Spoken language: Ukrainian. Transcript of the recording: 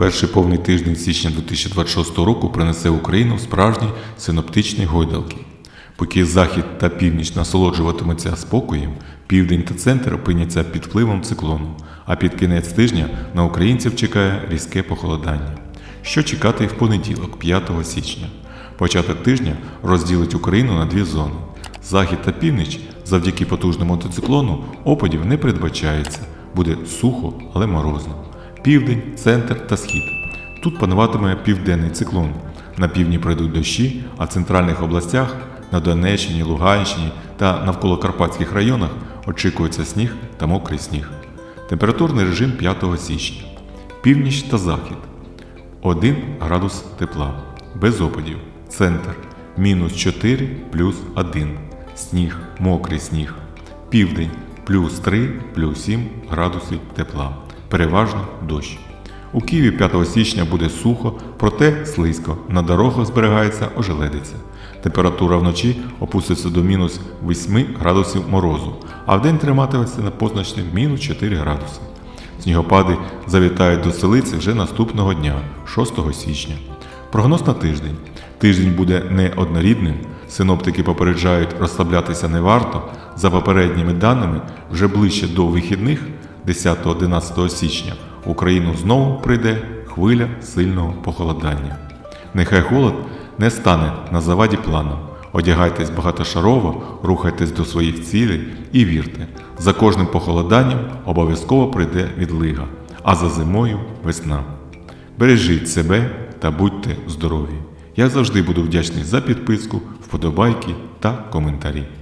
Перший повний тиждень січня 2026 року принесе Україну справжні синоптичні гойдалки. Поки захід та північ насолоджуватимуться спокоєм, південь та центр опиняться під впливом циклону, а під кінець тижня на українців чекає різке похолодання. Що чекати і в понеділок, 5 січня. Початок тижня розділить Україну на дві зони. Захід та північ завдяки потужному антициклону опадів не передбачається. Буде сухо, але морозно. Південь, центр та схід. Тут пануватиме південний циклон. На півдні пройдуть дощі, а в центральних областях на Донеччині, Луганщині та навколо Карпатських районах очікується сніг та мокрий сніг. Температурний режим 5 січня. Північ та захід. 1 градус тепла. Без опадів. Центр мінус 4 плюс 1. Сніг, мокрий сніг. Південь плюс 3 плюс 7 градусів тепла. Переважно дощ. У Києві 5 січня буде сухо, проте слизько. На дорогах зберігається ожеледиця. Температура вночі опуститься до мінус 8 градусів морозу, а вдень триматиметься на позначних мінус 4 градуси. Снігопади завітають до столиці вже наступного дня, 6 січня. Прогноз на тиждень. Тиждень буде неоднорідним. Синоптики попереджають розслаблятися не варто. За попередніми даними, вже ближче до вихідних 10-11 січня в Україну знову прийде хвиля сильного похолодання. Нехай холод не стане на заваді планом. Одягайтесь багатошарово, рухайтесь до своїх цілей і вірте, за кожним похолоданням обов'язково прийде відлига, а за зимою весна. Бережіть себе та будьте здорові! Я завжди буду вдячний за підписку, вподобайки та коментарі.